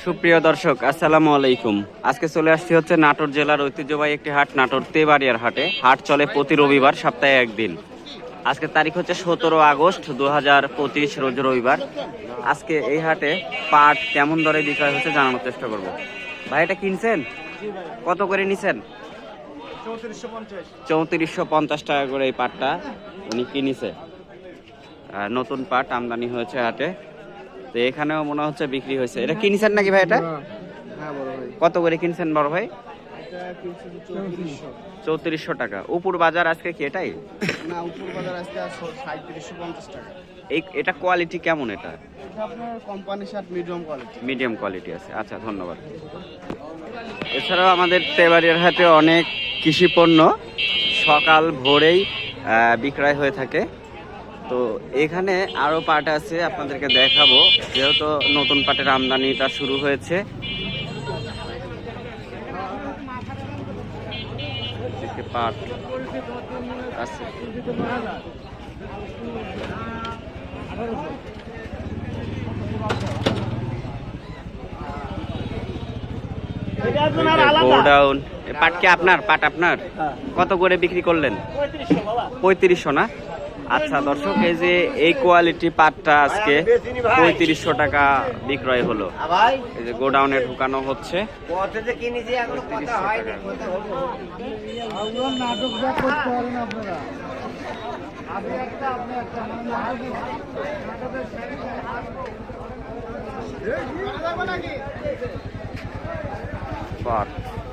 সুপ্রিয় দর্শক, আসসালামু আলাইকুম। আজকে চলে আসছি হচ্ছে নাটোর জেলার ঐতিহ্যবাহী একটি হাট, নাটোর তেবাড়িয়ার হাটে। হাট চলে প্রতি রবিবার, সপ্তাহে একদিন। আজকে তারিখ হচ্ছে সতেরো আগস্ট দু হাজার পঁচিশ, রোজ রবিবার। আজকে এই হাটে পাট কেমন দরে বিক্রয় হচ্ছে জানানোর চেষ্টা করব। ভাই, এটা কিনছেন? কত করে নিছেন? চৌত্রিশশো পঞ্চাশ টাকা করে এই পাটটা উনি কিনেছে। নতুন পাট আমদানি হয়েছে হাটে। তো এখানেও মনে হচ্ছে বিক্রি হয়েছে। এটা কিনছেন নাকি ভাই এটা? কত করে কিনছেন বড় ভাই? চৌত্রিশশো। টাকা। উপর বাজার আজকে কি এটাই? না উপর বাজার আসতে সাঁত্রিশশো পঞ্চাশ টাকা। এই এটা কোয়ালিটি কেমন এটা? এটা company shirt medium quality medium quality আছে। আচ্ছা ধন্যবাদ। এছাড়াও আমাদের তেবাড়িয়ার হাটে অনেক কৃষি পণ্য সকাল ভোরেই বিক্রয় হয়ে থাকে। তো এখানে আরও পাট আছে আপনাদেরকে দেখাবো। যেহেতু নতুন পাটের আমদানিটা শুরু হয়েছে। এদিকে পাট আছে। গোডাউন। পাট কি আপনার? পাট আপনার? কত করে বিক্রি করলেন? পঁয়ত্রিশশো না? আচ্ছা দর্শক, এই যে এই কোয়ালিটি পাটটা আজকে পঁয়ত্রিশশো টাকা বিক্রয় হলো। এই যে গোডাউনে ঢুকানো হচ্ছে।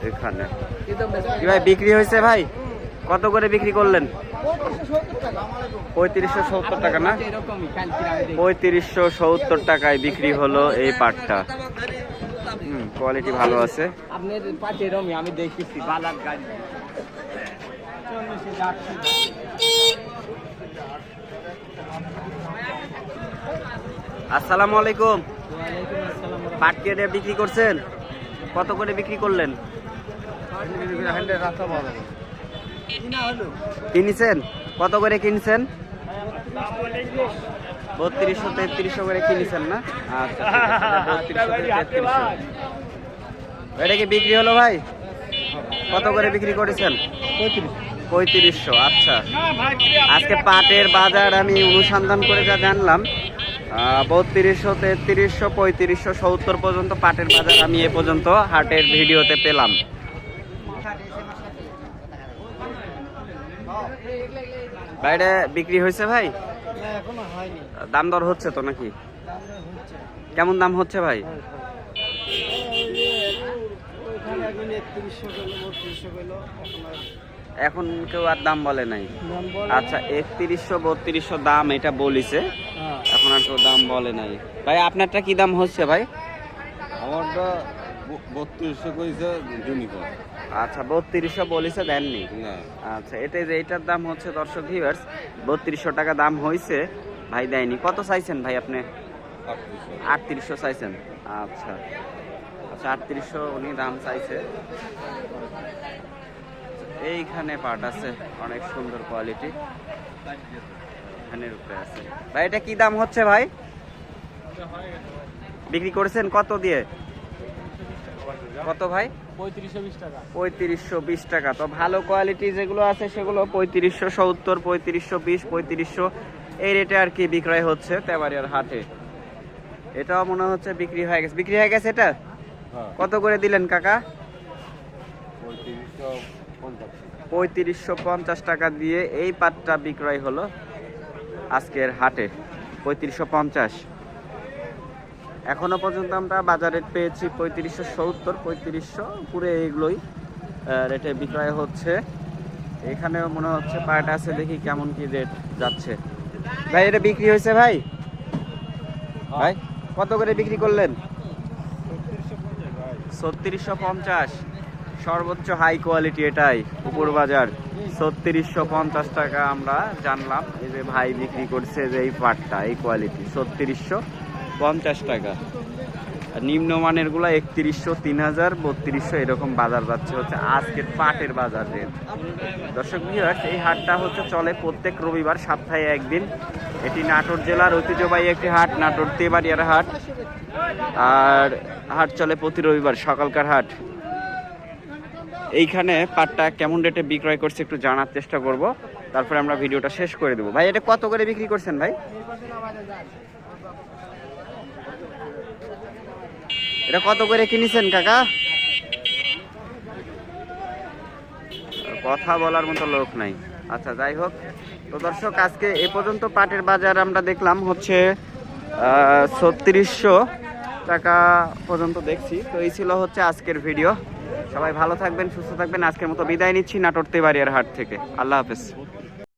এখানে। ভাই, বিক্রি হয়েছে ভাই? কত করে বিক্রি করলেন? পঁয়ত্রিশশো সত্তর টাকা না পঁয়ত্রিশশো সত্তর টাকায় বিক্রি হলো এই পাটটা কোয়ালিটি ভালো আছে আপনার রমি আমি দেখেছি বালার গাড়ি আসসালামু আলাইকুম পাট কেটে বিক্রি করছেন কত করে বিক্রি করলেন কিনেছেন? কত করে কিনছেন? বত্রিশশো, তেত্রিশশো করে কিনেছেন না? আচ্ছা এটা কি বিক্রি হলো ভাই? কত করে বিক্রি করেছেন? পঁয়ত্রিশশো আচ্ছা। আজকে পাটের বাজার আমি অনুসন্ধান করে যা জানলাম বত্রিশশো, তেত্রিশশো, পঁয়ত্রিশশো, সত্তর পর্যন্ত পাটের বাজার আমি এ পর্যন্ত হাটের ভিডিওতে পেলাম। বাইরে বিক্রি হয়েছে ভাই? দাম দর হচ্ছে তো নাকি? কেমন দাম হচ্ছে ভাই? এখন কেউ আর দাম বলে নাই। আচ্ছা একত্রিশশো বত্রিশশো দাম এটা বলিছে। হ্যাঁ। এখন আর কেউ দাম বলে নাই। ভাই আপনারটা কি দাম হচ্ছে ভাই? আমারটা বত্রিশশো কইছে আচ্ছা বত্রিশশো বলিছে দেননি। আচ্ছা এটাই যে এটার দাম হচ্ছে দর্শক ভিউয়ার্স বত্রিশশো টাকা দাম হয়েছে ভাই দেয়নি। কত চাইছেন ভাই আপনি? আটত্রিশশো। চাইছেন। আচ্ছা আচ্ছা আটত্রিশশো উনি দাম চাইছে। এইখানে পাট আছে অনেক সুন্দর কোয়ালিটি এখানের উপরে আছে। ভাই এটা কি দাম হচ্ছে ভাই? বিক্রি করেছেন কত দিয়ে? কত ভাই? পঁয়ত্রিশশো বিশ টাকা। তো ভালো কোয়ালিটি যেগুলো আছে সেগুলো পঁয়ত্রিশশো সত্তর পঁয়ত্রিশশো বিশ পঁয়ত্রিশশো এই রেটে আর কি বিক্রয় হচ্ছে তেবাড়িয়ার হাটে। এটাও মনে হচ্ছে বিক্রি হয়ে গেছে। বিক্রি হয়ে গেছে এটা? হ্যাঁ। কত করে দিলেন কাকা? পঁয়ত্রিশশো পঞ্চাশ টাকা দিয়ে এই পাটটা বিক্রয় হলো আজকের হাটে। পঁয়ত্রিশশো পঞ্চাশ। এখনও পর্যন্ত আমরা বাজার পেয়েছি পঁয়ত্রিশশো সত্তর, পঁয়ত্রিশশো, পুরো এইগুলোই রেটে বিক্রয় হচ্ছে। এখানেও মনে হচ্ছে পাট আছে, দেখি কেমন কি রেট যাচ্ছে। ভাই, এটা বিক্রি হয়েছে ভাই? ভাই, কত করে বিক্রি করলেন? ছত্রিশশো পঞ্চাশ। সর্বোচ্চ হাই কোয়ালিটি এটাই, উপর বাজার। ছত্রিশশো পঞ্চাশ টাকা আমরা জানলাম, এই যে ভাই বিক্রি করছে যে এই পাটটা, এই কোয়ালিটি ছত্রিশশো। পঞ্চাশ টাকা। আর নিম্নমানেরগুলা একত্রিশশো তিন হাজার বত্রিশশো, এরকম বাজার যাচ্ছে হচ্ছে আজকের পাটের বাজার রেট। দর্শক ভিউয়ার্স এই হাটটা হচ্ছে চলে প্রত্যেক রবিবার সপ্তাহে একদিন। এটি নাটোর জেলার ঐতিহ্যবাহী একটি হাট, নাটোর তেবাড়িয়ার হাট। আর হাট চলে প্রতি রবিবার সকালকার হাট। এইখানে পাটটা কেমন রেটে বিক্রয় করছে একটু জানার চেষ্টা করব। তারপরে আমরা ভিডিওটা শেষ করে দেবো। ভাই, এটা কত করে বিক্রি করছেন ভাই? এটা কত করে কিনেছেন, কাকা? কথা বলার মতো লোক নাই। আচ্ছা যাই হোক। তো দর্শক, আজকে এ পর্যন্ত পাটের বাজার আমরা দেখলাম হচ্ছে ছত্রিশশো টাকা পর্যন্ত দেখছি। তো এই ছিল হচ্ছে আজকের ভিডিও। সবাই ভালো থাকবেন, সুস্থ থাকবেন। আজকের মতো বিদায় নিচ্ছি নাটোর তেবাড়িয়ার হাট থেকে। আল্লাহ হাফেজ।